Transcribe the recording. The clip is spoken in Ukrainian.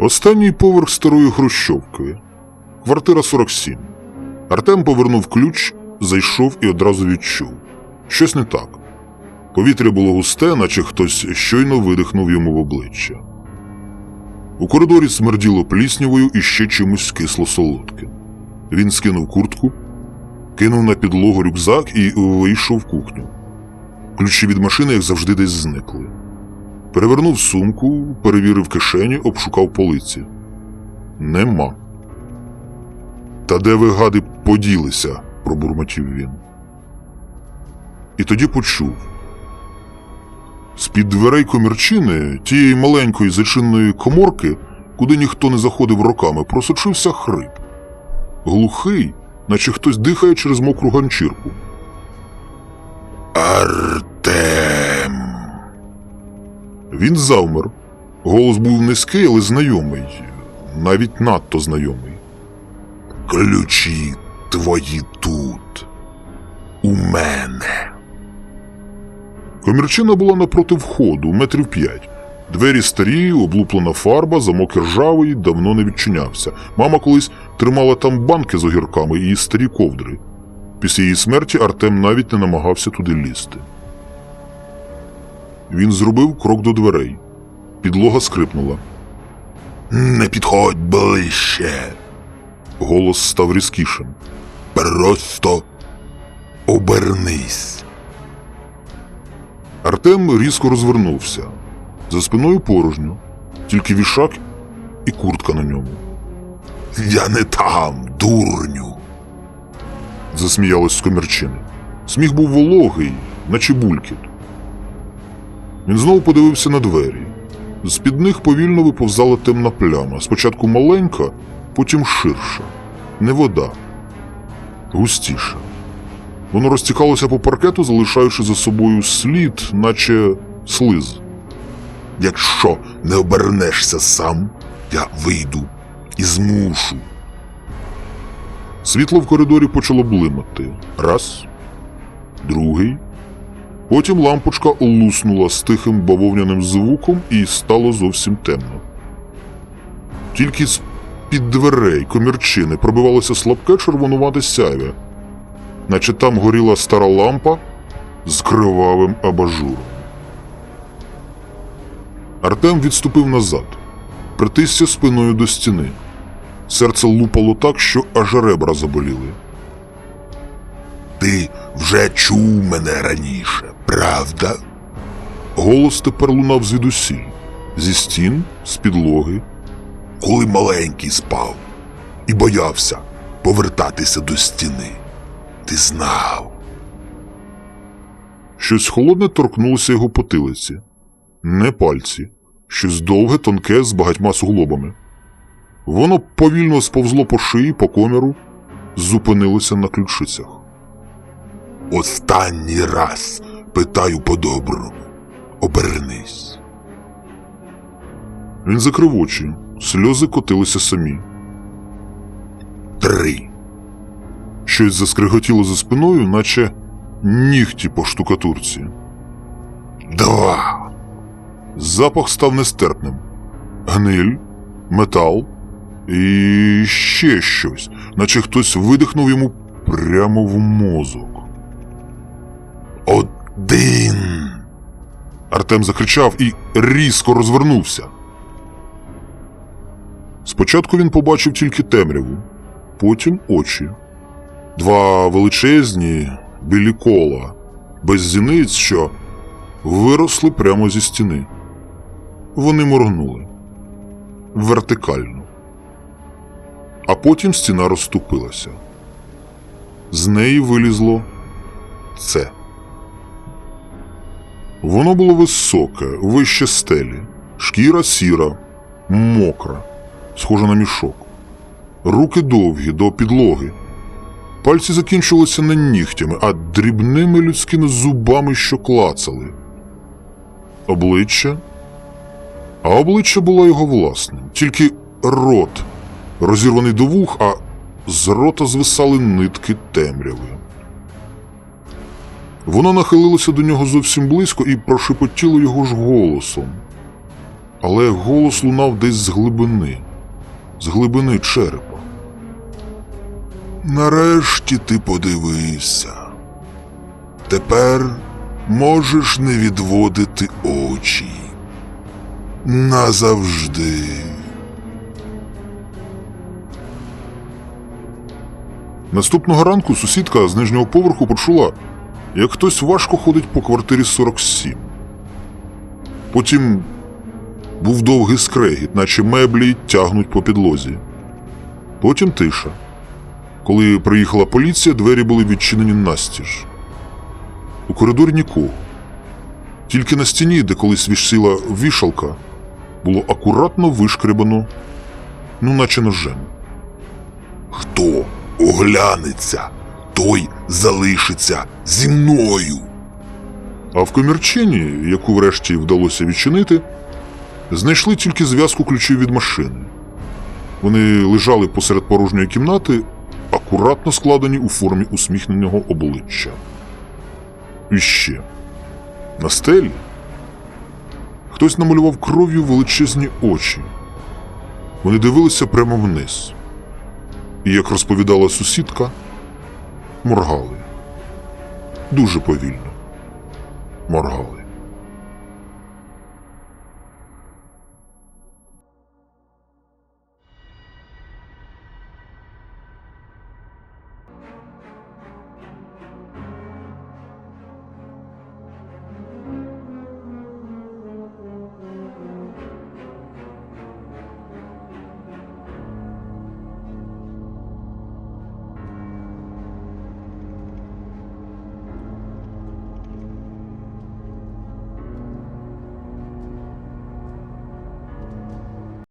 Останній поверх старої хрущовки. Квартира 47. Артем повернув ключ, зайшов і одразу відчув. Щось не так. Повітря було густе, наче хтось щойно видихнув йому в обличчя. У коридорі смерділо пліснявою і ще чимось кисло-солодким. Він скинув куртку, кинув на підлогу рюкзак і вийшов в кухню. Ключі від машини, як завжди, десь зникли. Перевернув сумку, перевірив кишені, обшукав полиці. Нема. Та де ви, гади, поділися? пробурмотів він. І тоді почув. З-під дверей комірчини, тієї маленької зачинної коморки, куди ніхто не заходив роками, просочився хрип. Глухий, наче хтось дихає через мокру ганчірку. Артем. Він завмер. Голос був низький, але знайомий, навіть надто знайомий. Ключі твої тут. У мене. Комірчина була напроти входу, метрів п'ять. Двері старі, облуплена фарба, замок ржавий, давно не відчинявся. Мама колись тримала там банки з огірками і старі ковдри. Після її смерті Артем навіть не намагався туди лізти. Він зробив крок до дверей. Підлога скрипнула. Не підходь ближче. Голос став різкішим. Просто обернись. Артем різко розвернувся. За спиною порожньо, тільки вішак і куртка на ньому. Я не там, дурню. засміялась з комірчини. Сміх був вологий, наче булькіт. Він знову подивився на двері. З-під них повільно виповзала темна пляма. Спочатку маленька, потім ширша. Не вода, густіша. Воно розтікалося по паркету, залишаючи за собою слід, наче слиз. Якщо не обернешся сам, я вийду і змушу. Світло в коридорі почало блимати. Раз, другий. Потім лампочка луснула з тихим бавовняним звуком і стало зовсім темно. Тільки з під дверей комірчини пробивалося слабке червонувате сяйве, наче там горіла стара лампа з кривавим абажуром. Артем відступив назад, притисся спиною до стіни. Серце лупало так, що аж ребра заболіли. Ти вже чув мене раніше, правда? Голос тепер лунав звідусіль, зі стін, з підлоги. Коли маленький спав і боявся повертатися до стіни. Ти знав. Щось холодне торкнулося його потилиці. Не пальці, щось довге, тонке з багатьма суглобами. Воно повільно сповзло по шиї, по коміру, зупинилося на ключицях. Останній раз питаю по-доброму. Обернись. Він закрив очі, сльози котилися самі. Три. Щось заскриготіло за спиною, наче нігті по штукатурці. Два. Запах став нестерпним. Гниль, метал і ще щось, наче хтось видихнув йому прямо в мозок. Один. Артем закричав і різко розвернувся. Спочатку він побачив тільки темряву, потім очі. Два величезні білі кола, без зіниць, що виросли прямо зі стіни. Вони моргнули вертикально. А потім стіна розступилася. З неї вилізло це. Воно було високе, вище стелі, шкіра сіра, мокра, схожа на мішок. Руки довгі до підлоги. Пальці закінчувалися не нігтями, а дрібними людськими зубами, що клацали. Обличчя. А обличчя було його власним, тільки рот, розірваний до вух, а з рота звисали нитки темряви. Воно нахилилося до нього зовсім близько і прошепотіло його ж голосом. але голос лунав десь з глибини, з глибини черепа. Нарешті ти подивився. Тепер можеш не відводити очі. Назавжди. Наступного ранку сусідка з нижнього поверху почула, як хтось важко ходить по квартирі 47. Потім був довгий скрегіт, наче меблі тягнуть по підлозі. Потім тиша. Коли приїхала поліція, двері були відчинені настіж. У коридорі нікого. Тільки на стіні, де колись висіла вішалка, було акуратно вишкребано, ну наче ножем. Хто оглянеться, той залишиться зі мною. А в комірчині, яку врешті вдалося відчинити, знайшли тільки зв'язку ключів від машини. Вони лежали посеред порожньої кімнати, акуратно складені у формі усміхненого обличчя. І ще на стелі хтось намалював кров'ю величезні очі. Вони дивилися прямо вниз. І, як розповідала сусідка, моргали. Дуже повільно. Моргали.